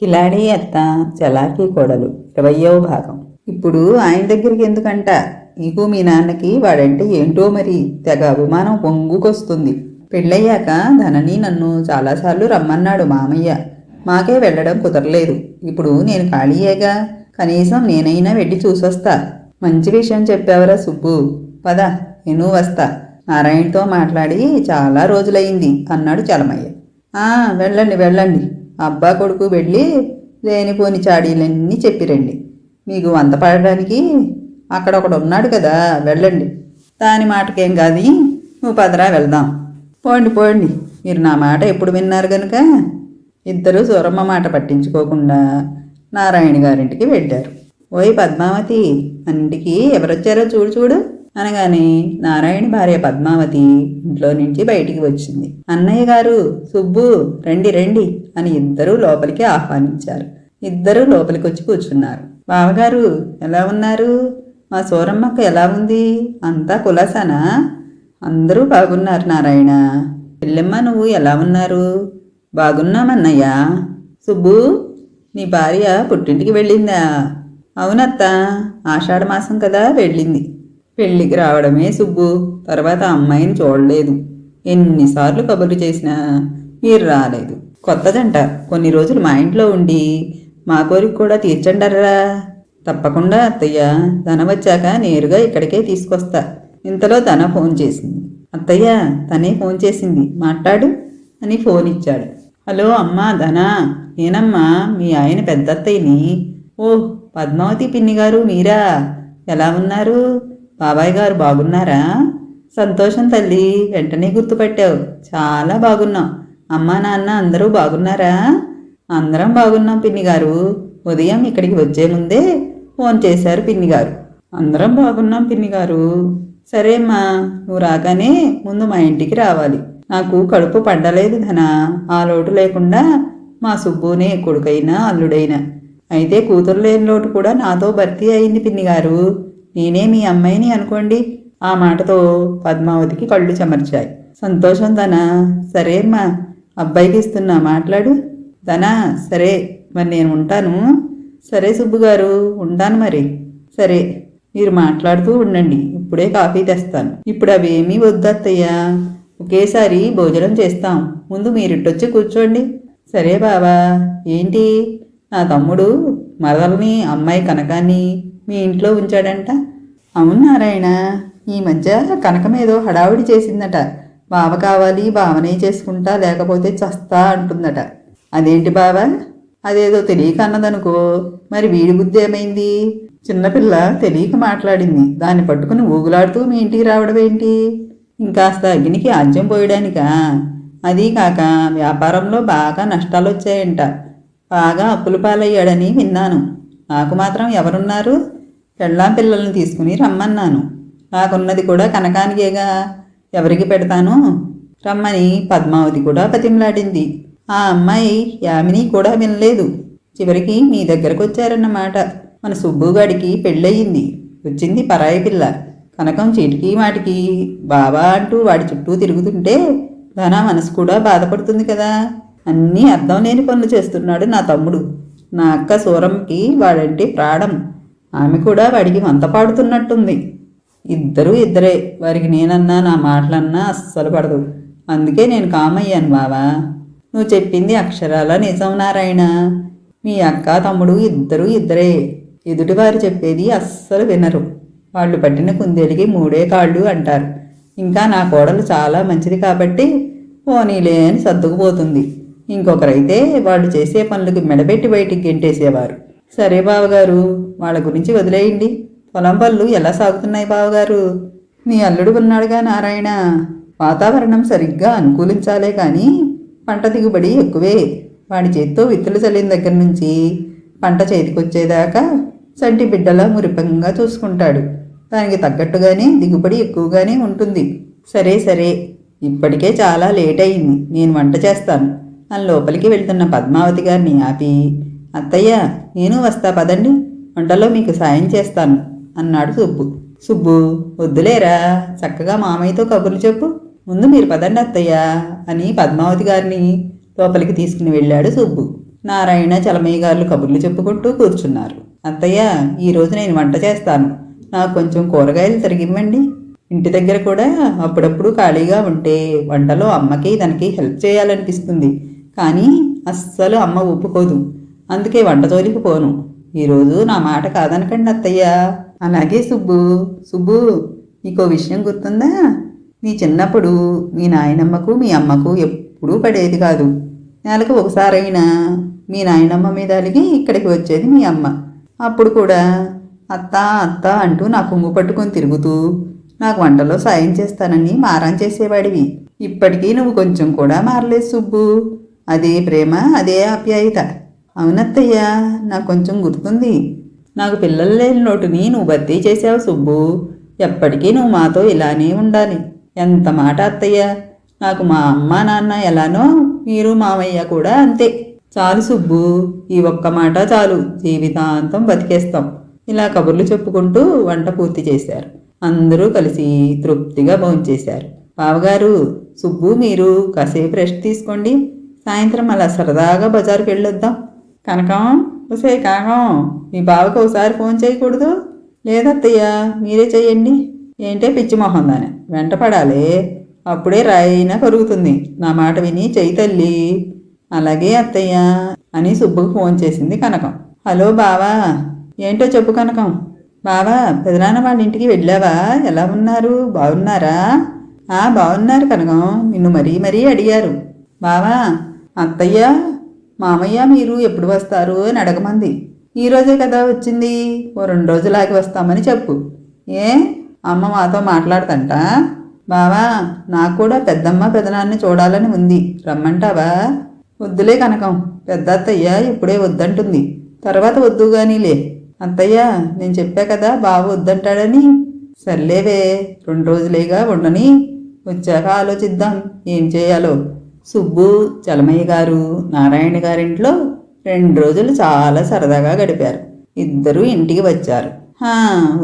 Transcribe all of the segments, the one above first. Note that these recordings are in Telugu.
కిలాడి అత్త చలాకీ కోడలు ఇరవయో భాగం. ఇప్పుడు ఆయన దగ్గరికి ఎందుకంట? నీకు మీ నాన్నకి వాడంటే ఏంటో మరి? తెగ అభిమానం పొంగుకొస్తుంది. పెళ్ళయ్యాక ధనని నన్ను చాలాసార్లు రమ్మన్నాడు మామయ్య. మాకే వెళ్ళడం కుదరలేదు. ఇప్పుడు నేను ఖాళీయేగా? కనీసం నేనైనా వెళ్ళి చూసొస్తా. మంచి విషయం చెప్పావరా సుబ్బు. పద నేను వస్తా. నారాయణతో మాట్లాడి చాలా రోజులైంది అన్నాడు చలమయ్య. వెళ్ళండి వెళ్ళండి. అబ్బా కొడుకు వెళ్ళి లేనిపోని చాడీలన్నీ చెప్పిరండి మీకు వంత పడడానికి అక్కడ ఒకడు ఉన్నాడు కదా వెళ్ళండి. దాని మాటకేం కాదు నువ్వు పదరా వెళ్దాం. పోండి పోండి. మీరు నా మాట ఎప్పుడు విన్నారు కనుక ఇద్దరు సూరమ్మ మాట పట్టించుకోకుండా నారాయణ గారింటికి వెళ్ళారు. ఓయ్ పద్మావతి అన్నింటికి ఎవరొచ్చారో చూడు చూడు. అనగానే నారాయణ భార్య పద్మావతి ఇంట్లో నుంచి బయటికి వచ్చింది. అన్నయ్య గారు సుబ్బు రండి రండి అని ఇద్దరూ లోపలికి ఆహ్వానించారు. ఇద్దరూ లోపలికి వచ్చి కూర్చున్నారు. బావగారు ఎలా ఉన్నారు? మా సూరమ్మక్క ఎలా ఉంది? అంతా కులాసానా? అందరూ బాగున్నారు నారాయణ. పెళ్ళమ్మ నువ్వు ఎలా ఉన్నారు? బాగున్నామన్నయ్య సుబ్బు నీ భార్య పుట్టింటికి వెళ్ళిందా? అవునత్త ఆషాఢ మాసం కదా వెళ్ళింది. పెళ్ళికి రావడమే సుబ్బు. తర్వాత అమ్మాయిని చూడలేదు. ఎన్నిసార్లు కబుర్లు చేసినా మీరు రాలేదు. కొత్త జంట. కొన్ని రోజులు మా ఇంట్లో ఉండి మా కోరిక కూడా తీర్చండర్రా. తప్పకుండా అత్తయ్య. ధనం వచ్చాక నేరుగా ఇక్కడికే తీసుకొస్తా. ఇంతలో ధన ఫోన్ చేసింది. అత్తయ్య తనే ఫోన్ చేసింది. మాట్లాడు అని ఫోన్ ఇచ్చాడు. హలో అమ్మా ధనా. నేనమ్మా మీ ఆయన పెద్ద అత్తయ్యని ఓ పద్మావతి పిన్ని గారు మీరా? ఎలా ఉన్నారు? బాబాయ్ గారు బాగున్నారా? సంతోషం తల్లి వెంటనే గుర్తుపట్టావు. చాలా బాగున్నాం. అమ్మా నాన్న అందరూ బాగున్నారా? అందరం బాగున్నాం పిన్ని గారు. ఉదయం ఇక్కడికి వచ్చే ముందే ఫోన్ చేశారు పిన్ని గారు. అందరం బాగున్నాం పిన్ని గారు. సరే అమ్మా నువ్వు రాగానే ముందు మా ఇంటికి రావాలి. నాకు కడుపు పడ్డలేదు ధన. ఆ లోటు లేకుండా మా సుబ్బునే కొడుకైనా అల్లుడైనా. అయితే కూతురు లేని లోటు కూడా నాతో భర్తీ అయింది పిన్ని గారు. నేనే మీ అమ్మాయిని అనుకోండి. ఆ మాటతో పద్మావతికి కళ్ళు చెమర్చాయి. సంతోషం ధనా. సరే అమ్మా అబ్బాయికి ఇస్తున్నా మాట్లాడు. ధనా సరే మరి నేను ఉంటాను. సరే సుబ్బు గారు ఉంటాను మరి. సరే మీరు మాట్లాడుతూ ఉండండి. ఇప్పుడే కాఫీ తెస్తాను. ఇప్పుడు అవేమీ వద్దత్తయ్యా ఒకేసారి భోజనం చేస్తాం. ముందు మీరిట్టొచ్చి కూర్చోండి. సరే బావా ఏంటి? నా తమ్ముడు మరదల్ని అమ్మాయి కనకాన్ని మీ ఇంట్లో ఉంచాడంట? అవును నారాయణ ఈ మధ్య కనకం ఏదో హడావిడి చేసిందట. బావ కావాలి బావనే చేసుకుంటా లేకపోతే చస్తా అంటుందట. అదేంటి బావ? అదేదో తెలియక అన్నదనుకో. మరి వీడి బుద్ధి ఏమైంది? చిన్నపిల్ల తెలియక మాట్లాడింది. దాన్ని పట్టుకుని ఊగులాడుతూ మీ ఇంటికి రావడం ఏంటి? ఇంకాస్త అగ్నికి ఆజ్యం పోయడానికా? అదీ కాక వ్యాపారంలో బాగా నష్టాలు వచ్చాయంట బాగా అప్పులు పాలయ్యాడని విన్నాను. నాకు మాత్రం ఎవరున్నారు? పెళ్ళాం పిల్లల్ని తీసుకుని రమ్మన్నాను. నాకున్నది కూడా కనకానికేగా. ఎవరికి పెడతాను? రమ్మని పద్మావతి కూడా పతిమలాడింది ఆ అమ్మాయి యామిని కూడా వినలేదు. చివరికి మీ దగ్గరకు వచ్చారన్నమాట మన సుబ్బుగాడికి పెళ్ళయింది. వచ్చింది పరాయి పిల్ల. కనకం చీటికి వాటికి బాబా అంటూ వాడి చుట్టూ తిరుగుతుంటే ధన మనసు కూడా బాధపడుతుంది కదా. అన్నీ అర్థం లేని పనులు చేస్తున్నాడు నా తమ్ముడు. నా అక్క సూరంకి వాడంటే ప్రాణం. ఆమె కూడా వాడికి వంత పాడుతున్నట్టుంది. ఇద్దరూ ఇద్దరే. వారికి నేనన్నా నా మాటలన్నా అస్సలు పడదు. అందుకే నేను కామయ్యాను బావా. నువ్వు చెప్పింది అక్షరాల నిజం నారాయణ. మీ అక్క తమ్ముడు ఇద్దరూ ఇద్దరే. ఎదుటివారు చెప్పేది అస్సలు వినరు. వాళ్ళు పట్టిన కుందేలికి మూడే కాళ్ళు అంటారు. ఇంకా నా కోడలు చాలా మంచిది కాబట్టి పోనీలే అని సర్దుకుపోతుంది. ఇంకొకరైతే వాళ్ళు చేసే పనులకి మెడబెట్టి బయటికి గెంటేసేవారు. సరే బావగారు వాళ్ళ గురించి వదిలేయండి. పొలం పళ్ళు ఎలా సాగుతున్నాయి బావగారు? నీ అల్లుడు ఉన్నాడుగా నారాయణ. వాతావరణం సరిగ్గా అనుకూలించాలే కానీ పంట దిగుబడి ఎక్కువే. వాడి చేత్తో విత్తులు చల్లిన దగ్గర నుంచి పంట చేతికొచ్చేదాకా చంటి బిడ్డలా మురిపంగా చూసుకుంటాడు. దానికి తగ్గట్టుగానే దిగుబడి ఎక్కువగానే ఉంటుంది. సరే సరే. ఇప్పటికే చాలా లేట్ అయింది. నేను వంట చేస్తాను. అని లోపలికి వెళ్తున్న పద్మావతి గారిని ఆపి అత్తయ్య నేను వస్తా పదండి. వంటలో మీకు సాయం చేస్తాను అన్నాడు సుబ్బు. సుబ్బు వద్దులేరా చక్కగా మామయ్యతో కబుర్లు చెప్పు. ముందు మీరు పదండి అత్తయ్య అని పద్మావతి గారిని లోపలికి తీసుకుని వెళ్ళాడు సుబ్బు. నారాయణ చలమయ్య గారు కబుర్లు చెప్పుకుంటూ కూర్చున్నారు. అత్తయ్య ఈరోజు నేను వంట చేస్తాను. నాకు కొంచెం కూరగాయలు తరిగివ్వండి. ఇంటి దగ్గర కూడా అప్పుడప్పుడు ఖాళీగా ఉంటే వంటలో అమ్మకి తనకి హెల్ప్ చేయాలనిపిస్తుంది. కానీ అస్సలు అమ్మ ఒప్పుకోదు. అందుకే వంట జోలికి పోను. ఈరోజు నా మాట కాదనకండి అత్తయ్య. అలాగే సుబ్బు. సుబ్బు నీకో విషయం గుర్తుందా? నీ చిన్నప్పుడు మీ నాయనమ్మకు మీ అమ్మకు ఎప్పుడూ పడేది కాదు. నెలకు ఒకసారైనా మీ నాయనమ్మ మీద అలిగి ఇక్కడికి వచ్చేది మీ అమ్మ. అప్పుడు కూడా అత్త అత్త అంటూ నా కొంగు పట్టుకొని తిరుగుతూ నాకు వంటలో సాయం చేస్తానని మారం చేసేవాడివి. ఇప్పటికీ నువ్వు కొంచెం కూడా మారలేదు సుబ్బు. అదే ప్రేమ అదే ఆప్యాయత. అవునత్తయ్య నాకు కొంచెం గుర్తుంది. నాకు పిల్లలు లేని లోటుని నువ్వు భర్తీ చేసావు సుబ్బు. ఎప్పటికీ నువ్వు మాతో ఇలానే ఉండాలి. ఎంత మాట అత్తయ్య. నాకు మా అమ్మ నాన్న ఎలానో మీరు మామయ్య కూడా అంతే. చాలు సుబ్బు ఈ ఒక్క మాట చాలు. జీవితాంతం బతికేస్తాం. ఇలా కబుర్లు చెప్పుకుంటూ వంట పూర్తి చేశారు. అందరూ కలిసి తృప్తిగా భోంచేశారు బావగారు సుబ్బు మీరు కాసేపు రెస్ట్ తీసుకోండి. సాయంత్రం అలా సరదాగా బజారుకి వెళ్ళొద్దాం కనకం ఒసే కనకం. మీ బావకు ఒకసారి ఫోన్ చేయకూడదు? లేదత్తయ్య మీరే చెయ్యండి. ఏంటే పిచ్చి మొహం దాని? వెంట పడాలి అప్పుడే రాయినా కరుగుతుంది. నా మాట విని చెయ్యి తల్లి. అలాగే అత్తయ్య అని సుబ్బుకు ఫోన్ చేసింది కనకం. హలో బావా ఏంటో చెప్పు కనకం. బావా పెదనాన్న వాళ్ళ ఇంటికి వెళ్ళావా? ఎలా ఉన్నారు? బాగున్నారా ఆ బాగున్నారు కనకం. నిన్ను మరీ మరీ అడిగారు. బావా అత్తయ్య మామయ్య మీరు ఎప్పుడు వస్తారు అని అడగమంది. ఈ రోజే కదా వచ్చింది. ఓ రెండు రోజులాగి వస్తామని చెప్పు. ఏ? అమ్మ మాతో మాట్లాడతంట. బావా నాకు కూడా పెద్దమ్మ పెదనాన్ని చూడాలని ఉంది. రమ్మంటావా? వద్దులే కనకం. పెద్ద అత్తయ్య ఇప్పుడే వద్దంటుంది. తర్వాత వద్దు గానీలే. అత్తయ్య నేను చెప్పా కదా బావ వద్దంటాడని. సర్లేవే రెండు రోజులేగా ఉండని. వచ్చాక ఆలోచిద్దాం. ఏం చేయాలో. సుబ్బు చలమయ్య గారు నారాయణ గారింట్లో రెండు రోజులు చాలా సరదాగా గడిపారు. ఇద్దరూ ఇంటికి వచ్చారు.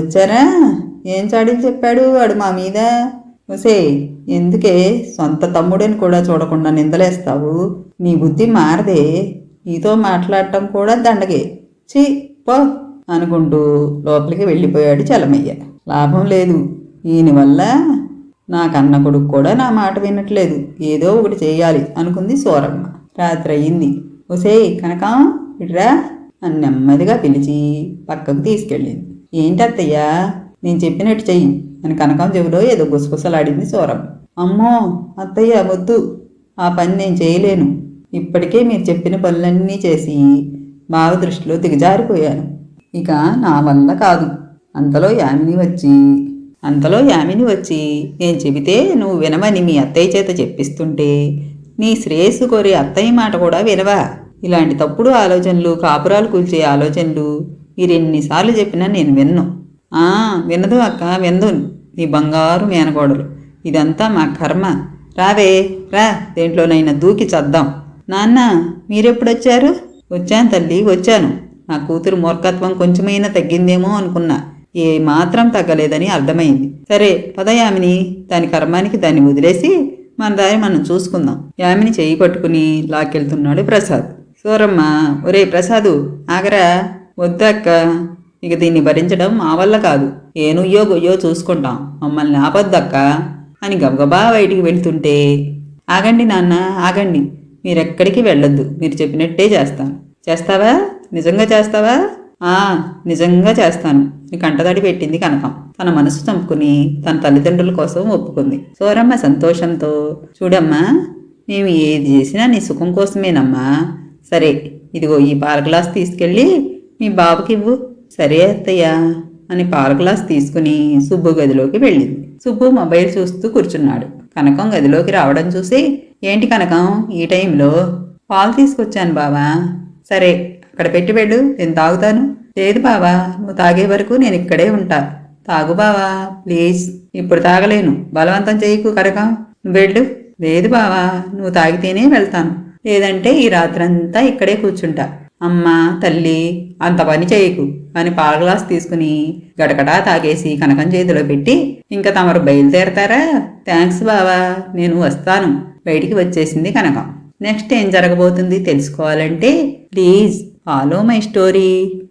వచ్చారా? ఏం చాడీలు చెప్పాడు వాడు మా మీద? ఒసే ఎందుకే? సొంత తమ్ముడిని కూడా చూడకుండా నిందలేస్తావు? నీ బుద్ధి మారదే. నీతో మాట్లాడటం కూడా దండగే. ఛీ పో అనుకుంటూ లోపలికి వెళ్ళిపోయాడు చలమయ్య. లాభం లేదు. దీనివల్ల నా కన్న కొడుకు కూడా నా మాట వినట్లేదు. ఏదో ఒకటి చేయాలి అనుకుంది సోరమ్మ. రాత్రి అయ్యింది ఒసే కనకం ఇట్రా అని నెమ్మదిగా పిలిచి పక్కకు తీసుకెళ్ళింది. ఏంటి అత్తయ్య నేను చెప్పినట్టు చెయ్యి అని కనకం చెవిలో ఏదో గుసగుసలాడింది సోరమ్మ. అమ్మో అత్తయ్య వద్దు. ఆ పని నేను చేయలేను. ఇప్పటికే మీరు చెప్పిన పనులన్నీ చేసి బావ దృష్టిలో దిగజారిపోయాను. ఇక నా వల్ల కాదు. అంతలో యామిని వచ్చి అంతలో యామిని వచ్చి నేను చెబితే నువ్వు వినమని మీ అత్తయ్య చేత చెప్పిస్తుంటే నీ శ్రేయస్సు కోరే అత్తయ్య మాట కూడా వినవా? ఇలాంటి తప్పుడు ఆలోచనలు కాపురాలు కూల్చే ఆలోచనలు మీరెన్నిసార్లు చెప్పినా నేను విన్ను. ఆ వినదు అక్క విందు. నీ బంగారు మేనకోడలు ఇదంతా మా కర్మ. రావే రా దేంట్లోనైనా దూకి చద్దాం. నాన్న మీరెప్పుడొచ్చారు? వచ్చాను తల్లి వచ్చాను. నా కూతురు మూర్ఖత్వం కొంచెమైనా తగ్గిందేమో అనుకున్నా. ఏ మాత్రం తగ్గలేదని అర్థమైంది. సరే పద యామిని. దాని కర్మానికి దాన్ని వదిలేసి మన దారి మనం చూసుకుందాం. యామిని చెయ్యి పట్టుకుని లాక్కెళ్తున్నాడు ప్రసాద్. సూరమ్మ ఒరే ప్రసాదు ఆగరా. వద్దక్క ఇక దీన్ని భరించడం మా వల్ల కాదు. ఏ నుయ్యో గొయ్యో చూసుకుంటాం. మమ్మల్ని ఆపొద్దక్క అని గబగబా బయటికి వెళ్తుంటే ఆగండి నాన్న ఆగండి. మీరెక్కడికి వెళ్ళొద్దు. మీరు చెప్పినట్టే చేస్తాను. చేస్తావా? నిజంగా చేస్తావా? ఆ నిజంగా చేస్తాను. నీ కంటతడి పెట్టింది కనకం. తన మనసు చంపుకుని తన తల్లిదండ్రుల కోసం ఒప్పుకుంది. సోరమ్మ సంతోషంతో చూడమ్మా మేము ఏది చేసినా నీ సుఖం కోసమేనమ్మా. సరే ఇదిగో ఈ పాల గ్లాస్ తీసుకెళ్ళి మీ బాబుకి ఇవ్వు. సరే అత్తయ్య అని పాల గ్లాస్ తీసుకుని సుబ్బు గదిలోకి వెళ్ళింది. సుబ్బు మొబైల్ చూస్తూ కూర్చున్నాడు. కనకం గదిలోకి రావడం చూసి ఏంటి కనకం ఈ టైంలో పాలు తీసుకొచ్చాను బావా. సరే అక్కడ పెట్టి వెళ్ళు నేను తాగుతాను. లేదు బావా నువ్వు తాగే వరకు నేను ఇక్కడే ఉంటా. తాగు బావా ప్లీజ్. ఇప్పుడు తాగలేను. బలవంతం చేయకు కనకం. నువ్వు వెళ్ళు. లేదు బావా నువ్వు తాగితేనే వెళ్తాను. లేదంటే ఈ రాత్రంతా ఇక్కడే కూర్చుంటా. అమ్మ తల్లి అంత పని చేయకు అని పాల గ్లాస్ తీసుకుని గడగడా తాగేసి కనకం చేతిలో పెట్టి ఇంకా తమరు బయలుదేరతారా? థ్యాంక్స్ బావా నేను వస్తాను. బయటికి వచ్చేసింది కనకం. నెక్స్ట్ ఏం జరగబోతుంది తెలుసుకోవాలంటే ప్లీజ్. Follow my story.